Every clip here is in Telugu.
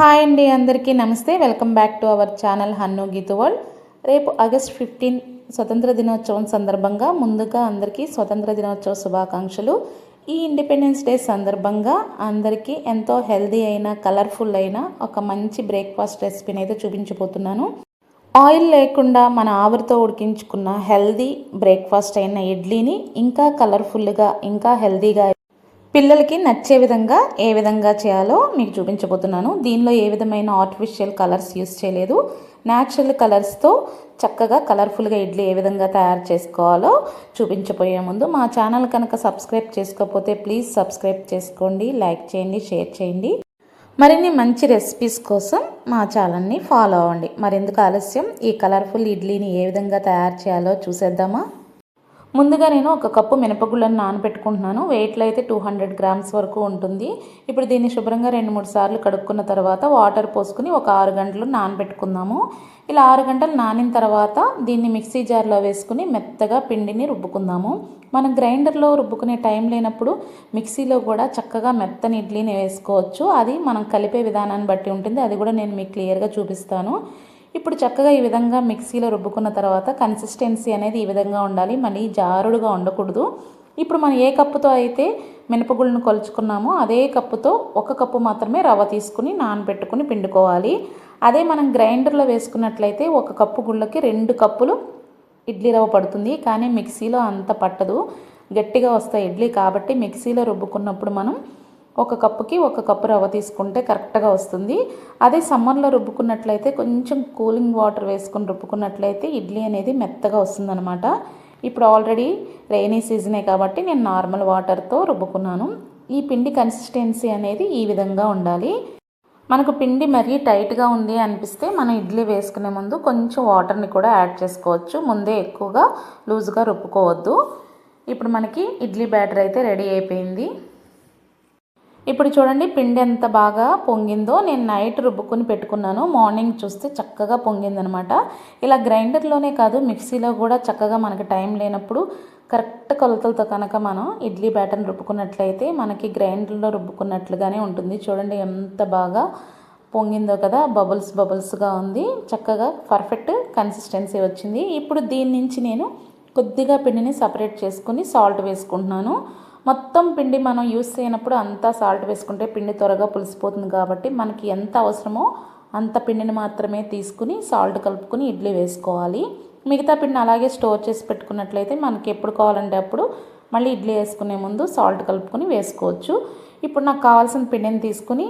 హాయ్ అండి అందరికీ నమస్తే. Welcome back to our channel Hannu Geethu world. రేపు ఆగస్ట్ ఫిఫ్టీన్ స్వతంత్ర దినోత్సవం సందర్భంగా ముందుగా అందరికీ స్వతంత్ర దినోత్సవ శుభాకాంక్షలు. ఈ ఇండిపెండెన్స్ డే సందర్భంగా అందరికీ ఎంతో హెల్దీ అయిన కలర్ఫుల్ అయిన ఒక మంచి బ్రేక్ఫాస్ట్ రెసిపీని అయితే చూపించబోతున్నాను. ఆయిల్ లేకుండా మన ఆవిరితో ఉడికించుకున్న హెల్దీ బ్రేక్ఫాస్ట్ అయిన ఇడ్లీని ఇంకా కలర్ఫుల్గా ఇంకా హెల్దీగా పిల్లలకి నచ్చే విధంగా ఏ విధంగా చేయాలో మీకు చూపించబోతున్నాను. దీనిలో ఏ విధమైన ఆర్టిఫిషియల్ కలర్స్ యూస్ చేయలేదు. న్యాచురల్ కలర్స్తో చక్కగా కలర్ఫుల్గా ఇడ్లీ ఏ విధంగా తయారు చేసుకోవాలో చూపించబోయే ముందు మా ఛానల్ కనుక సబ్స్క్రైబ్ చేసుకోకపోతే ప్లీజ్ సబ్స్క్రైబ్ చేసుకోండి లైక్ చేయండి షేర్ చేయండి. మరిన్ని మంచి రెసిపీస్ కోసం మా ఛానల్ని ఫాలో అవ్వండి. మరెందుకు ఆలస్యం? ఈ కలర్ఫుల్ ఇడ్లీని ఏ విధంగా తయారు చేయాలో చూసేద్దామా? ముందుగా నేను ఒక కప్పు మినపగుళ్ళను నానబెట్టుకుంటున్నాను వెయిట్లో అయితే టూ హండ్రెడ్ గ్రామ్స్ వరకు ఉంటుంది. ఇప్పుడు దీన్ని శుభ్రంగా రెండు మూడు సార్లు కడుక్కున్న తర్వాత వాటర్ పోసుకుని ఒక ఆరు గంటలు నానబెట్టుకుందాము. ఇలా ఆరు గంటలు నానిన తర్వాత దీన్ని మిక్సీ జార్లో వేసుకుని మెత్తగా పిండిని రుబ్బుకుందాము. మనం గ్రైండర్లో రుబ్బుకునే టైం లేనప్పుడు మిక్సీలో కూడా చక్కగా మెత్తని ఇడ్లీని వేసుకోవచ్చు. అది మనం కలిపే విధానాన్ని బట్టి ఉంటుంది. అది కూడా నేను మీకు క్లియర్గా చూపిస్తాను. ఇప్పుడు చక్కగా ఈ విధంగా మిక్సీలో రుబ్బుకున్న తర్వాత కన్సిస్టెన్సీ అనేది ఈ విధంగా ఉండాలి. మళ్ళీ జారుడుగా ఉండకూడదు. ఇప్పుడు మనం ఏ కప్పుతో అయితే మినపగుళ్ళను కొలుచుకున్నామో అదే కప్పుతో ఒక కప్పు మాత్రమే రవ్వ తీసుకుని నానబెట్టుకుని పిండుకోవాలి. అదే మనం గ్రైండర్లో వేసుకున్నట్లయితే ఒక కప్పు గుళ్ళకి రెండు కప్పులు ఇడ్లీ రవ్వ పడుతుంది. కానీ మిక్సీలో అంత పట్టదు. గట్టిగా వస్తాయి ఇడ్లీ కాబట్టి మిక్సీలో రుబ్బుకున్నప్పుడు మనం ఒక కప్పుకి ఒక కప్పు రవ్వ తీసుకుంటే కరెక్ట్గా వస్తుంది. అదే సమ్మర్లో రుబ్బుకున్నట్లయితే కొంచెం కూలింగ్ వాటర్ వేసుకొని రుబ్బుకున్నట్లయితే ఇడ్లీ అనేది మెత్తగా వస్తుందన్నమాట. ఇప్పుడు ఆల్రెడీ రైనీ సీజనే కాబట్టి నేను నార్మల్ వాటర్తో రుబ్బుకున్నాను. ఈ పిండి కన్సిస్టెన్సీ అనేది ఈ విధంగా ఉండాలి. మనకు పిండి మరీ టైట్గా ఉంది అనిపిస్తే మనం ఇడ్లీ వేసుకునే ముందు కొంచెం వాటర్ని కూడా యాడ్ చేసుకోవచ్చు. ముందే ఎక్కువగా లూజ్గా రుబ్బుకోవద్దు. ఇప్పుడు మనకి ఇడ్లీ బ్యాటర్ అయితే రెడీ అయిపోయింది. ఇప్పుడు చూడండి పిండి ఎంత బాగా పొంగిందో నేను నైట్ రుబ్బుకుని పెట్టుకున్నాను. మార్నింగ్ చూస్తే చక్కగా పొంగిందనమాట. ఇలా గ్రైండర్లోనే కాదు మిక్సీలో కూడా చక్కగా మనకి టైం లేనప్పుడు కరెక్ట్ కొలతలతో కనుక మనం ఇడ్లీ బ్యాటర్ని రుబ్బుకున్నట్లయితే మనకి గ్రైండర్లో రుబ్బుకున్నట్లుగానే ఉంటుంది. చూడండి ఎంత బాగా పొంగిందో కదా బబుల్స్ బబుల్స్గా ఉంది. చక్కగా పర్ఫెక్ట్ కన్సిస్టెన్సీ వచ్చింది. ఇప్పుడు దీని నుంచి నేను కొద్దిగా పిండిని సపరేట్ చేసుకుని సాల్ట్ వేసుకుంటున్నాను. మొత్తం పిండి మనం యూస్ చేయనప్పుడు అంతా సాల్ట్ వేసుకుంటే పిండి త్వరగా పులిసిపోతుంది కాబట్టి మనకి ఎంత అవసరమో అంత పిండిని మాత్రమే తీసుకుని సాల్ట్ కలుపుకొని ఇడ్లీ వేసుకోవాలి. మిగతా పిండిని అలాగే స్టోర్ చేసి పెట్టుకున్నట్లయితే మనకి ఎప్పుడు కావాలంటే అప్పుడు మళ్ళీ ఇడ్లీ వేసుకునే ముందు సాల్ట్ కలుపుకొని వేసుకోవచ్చు. ఇప్పుడు నాకు కావాల్సిన పిండిని తీసుకుని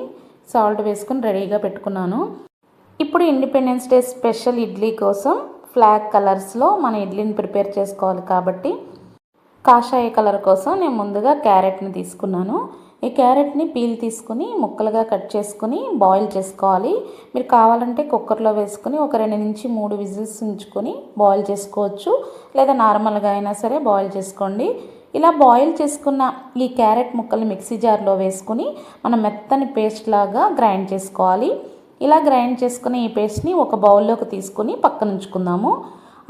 సాల్ట్ వేసుకుని రెడీగా పెట్టుకున్నాను. ఇప్పుడు ఇండిపెండెన్స్ డే స్పెషల్ ఇడ్లీ కోసం ఫ్లాగ్ కలర్స్లో మన ఇడ్లీని ప్రిపేర్ చేసుకోవాలి కాబట్టి కాషాయ కలర్ కోసం నేను ముందుగా క్యారెట్ని తీసుకున్నాను. ఈ క్యారెట్ని పీల్ తీసుకుని ముక్కలుగా కట్ చేసుకుని బాయిల్ చేసుకోవాలి. మీరు కావాలంటే కుక్కర్లో వేసుకుని ఒక రెండు నుంచి మూడు విజిల్స్ ఉంచుకొని బాయిల్ చేసుకోవచ్చు. లేదా నార్మల్గా అయినా సరే బాయిల్ చేసుకోండి. ఇలా బాయిల్ చేసుకున్న ఈ క్యారెట్ ముక్కలు మిక్సీ జార్లో వేసుకుని మనం మెత్తని పేస్ట్ లాగా గ్రైండ్ చేసుకోవాలి. ఇలా గ్రైండ్ చేసుకుని ఈ పేస్ట్ని ఒక బౌల్లోకి తీసుకుని పక్కన ఉంచుకుందాము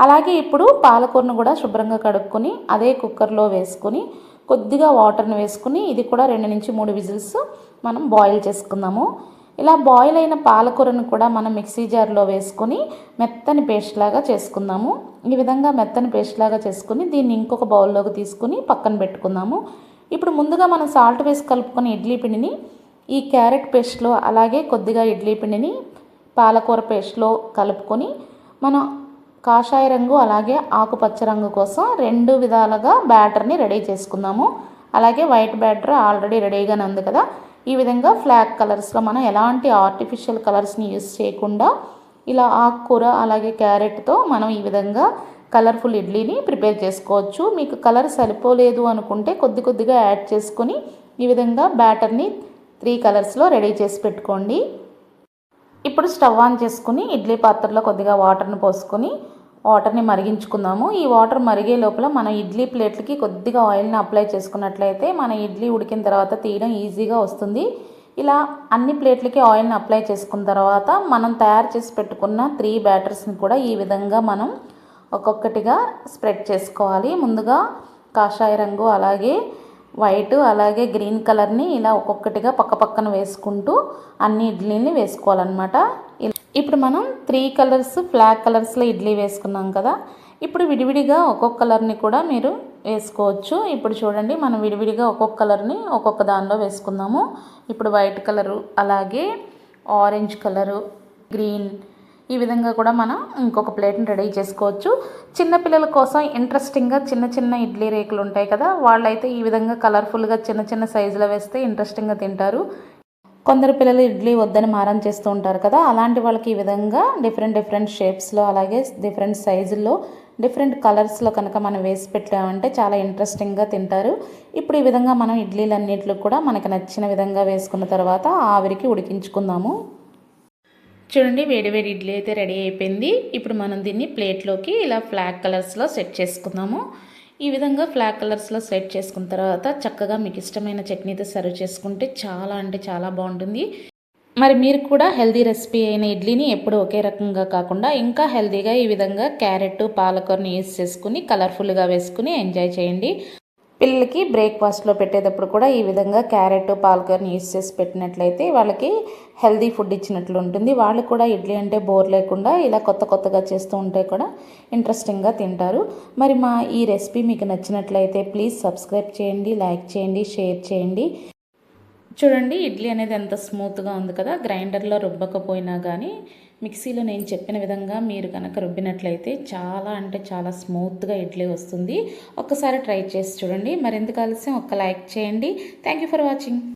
అలాగే ఇప్పుడు పాలకూరను కూడా శుభ్రంగా కడుక్కొని అదే కుక్కర్లో వేసుకొని కొద్దిగా వాటర్ని వేసుకుని ఇది కూడా రెండు నుంచి మూడు విజిల్స్ మనం బాయిల్ చేసుకుందాము. ఇలా బాయిల్ అయిన పాలకూరను కూడా మనం మిక్సీ జార్లో వేసుకొని మెత్తని పేస్ట్ లాగా చేసుకుందాము. ఈ విధంగా మెత్తని పేస్ట్ లాగా చేసుకుని దీన్ని ఇంకొక బౌల్లోకి తీసుకుని పక్కన పెట్టుకుందాము. ఇప్పుడు ముందుగా మనం సాల్ట్ వేసి కలుపుకున్న ఇడ్లీ పిండిని ఈ క్యారెట్ పేస్ట్లో అలాగే కొద్దిగా ఇడ్లీ పిండిని పాలకూర పేస్ట్లో కలుపుకొని మనం కాషాయ రంగు అలాగే ఆకుపచ్చ రంగు కోసం రెండు విధాలుగా బ్యాటర్ని రెడీ చేసుకుందాము. అలాగే వైట్ బ్యాటర్ ఆల్రెడీ రెడీగానే ఉంది కదా. ఈ విధంగా ఫ్లాగ్ కలర్స్లో మనం ఎలాంటి ఆర్టిఫిషియల్ కలర్స్ని యూస్ చేయకుండా ఇలా ఆకుకూర అలాగే క్యారెట్తో మనం ఈ విధంగా కలర్ఫుల్ ఇడ్లీని ప్రిపేర్ చేసుకోవచ్చు. మీకు కలర్ సరిపోలేదు అనుకుంటే కొద్ది కొద్దిగా యాడ్ చేసుకొని ఈ విధంగా బ్యాటర్ని త్రీ కలర్స్లో రెడీ చేసి పెట్టుకోండి. ఇప్పుడు స్టవ్ ఆన్ చేసుకుని ఇడ్లీ పాత్రలో కొద్దిగా వాటర్ని పోసుకొని వాటర్ని మరిగించుకుందాము. ఈ వాటర్ మరిగే లోపల మన ఇడ్లీ ప్లేట్లకి కొద్దిగా ఆయిల్ని అప్లై చేసుకున్నట్లయితే మన ఇడ్లీ ఉడికిన తర్వాత తీయడం ఈజీగా వస్తుంది. ఇలా అన్ని ప్లేట్లకి ఆయిల్ని అప్లై చేసుకున్న తర్వాత మనం తయారు చేసి పెట్టుకున్న త్రీ బ్యాటర్స్ని కూడా ఈ విధంగా మనం ఒక్కొక్కటిగా స్ప్రెడ్ చేసుకోవాలి. ముందుగా కాషాయ రంగు అలాగే వైట్ అలాగే గ్రీన్ కలర్ని ఇలా ఒక్కొక్కటిగా పక్క పక్కన వేసుకుంటూ అన్ని ఇడ్లీని వేసుకోవాలన్నమాట. ఇప్పుడు మనం త్రీ కలర్స్ ఫ్లాగ్ కలర్స్లో ఇడ్లీ వేసుకున్నాం కదా. ఇప్పుడు విడివిడిగా ఒక్కొక్క కలర్ని కూడా మీరు వేసుకోవచ్చు. ఇప్పుడు చూడండి మనం విడివిడిగా ఒక్కొక్క కలర్ని ఒక్కొక్క దానిలో వేసుకుందాము. ఇప్పుడు వైట్ కలరు అలాగే ఆరెంజ్ కలరు గ్రీన్ ఈ విధంగా కూడా మనం ఇంకొక ప్లేట్ని రెడీ చేసుకోవచ్చు. చిన్నపిల్లల కోసం ఇంట్రెస్టింగ్గా చిన్న చిన్న ఇడ్లీ రేకులు ఉంటాయి కదా వాళ్ళైతే ఈ విధంగా కలర్ఫుల్గా చిన్న చిన్న సైజులో వేస్తే ఇంట్రెస్టింగ్గా తింటారు. కొందరు పిల్లలు ఇడ్లీ వద్దని మారం చేస్తూ ఉంటారు కదా అలాంటి వాళ్ళకి ఈ విధంగా డిఫరెంట్ డిఫరెంట్ షేప్స్లో అలాగే డిఫరెంట్ సైజుల్లో డిఫరెంట్ కలర్స్లో కనుక మనం వేసి పెట్టామంటే చాలా ఇంట్రెస్టింగ్గా తింటారు. ఇప్పుడు ఈ విధంగా మనం ఇడ్లీలన్నింటిలో కూడా మనకు నచ్చిన విధంగా వేసుకున్న తర్వాత ఆవిరికి ఉడికించుకుందాము. చూడండి వేడివేడి ఇడ్లీ అయితే రెడీ అయిపోయింది. ఇప్పుడు మనం దీన్ని ప్లేట్లోకి ఇలా ఫ్లాగ్ కలర్స్లో సెట్ చేసుకుందాము. ఈ విధంగా ఫ్లాగ్ కలర్స్లో సెట్ చేసుకున్న తర్వాత చక్కగా మీకు ఇష్టమైన చట్నీతో సర్వ్ చేసుకుంటే చాలా అంటే చాలా బాగుంటుంది. మరి మీరు కూడా హెల్దీ రెసిపీ అయిన ఇడ్లీని ఎప్పుడు ఒకే రకంగా కాకుండా ఇంకా హెల్దీగా ఈ విధంగా క్యారెట్ పాలకూరని యూస్ చేసుకుని కలర్ఫుల్గా వేసుకుని ఎంజాయ్ చేయండి. పిల్లలకి బ్రేక్ఫాస్ట్లో పెట్టేటప్పుడు కూడా ఈ విధంగా క్యారెట్ పాల్కర్ని యూస్ చేసి పెట్టినట్లయితే వాళ్ళకి హెల్దీ ఫుడ్ ఇచ్చినట్లు ఉంటుంది. వాళ్ళు కూడా ఇడ్లీ అంటే బోర్ లేకుండా ఇలా కొత్త కొత్తగా చేస్తూ ఉంటే కూడా ఇంట్రెస్టింగ్గా తింటారు. మరి మా ఈ రెసిపీ మీకు నచ్చినట్లయితే ప్లీజ్ సబ్స్క్రైబ్ చేయండి లైక్ చేయండి షేర్ చేయండి. చూడండి ఇడ్లీ అనేది ఎంత స్మూత్గా ఉంది కదా గ్రైండర్లో రుబ్బకపోయినా కానీ మిక్సీలో నేను చెప్పిన విధంగా మీరు కనుక రుబ్బినట్లయితే చాలా అంటే చాలా స్మూత్గా ఇడ్లీ వస్తుంది. ఒక్కసారి ట్రై చేసి చూడండి. మరెందుకు ఆలస్యం? ఒక్క లైక్ చేయండి. Thank you for watching.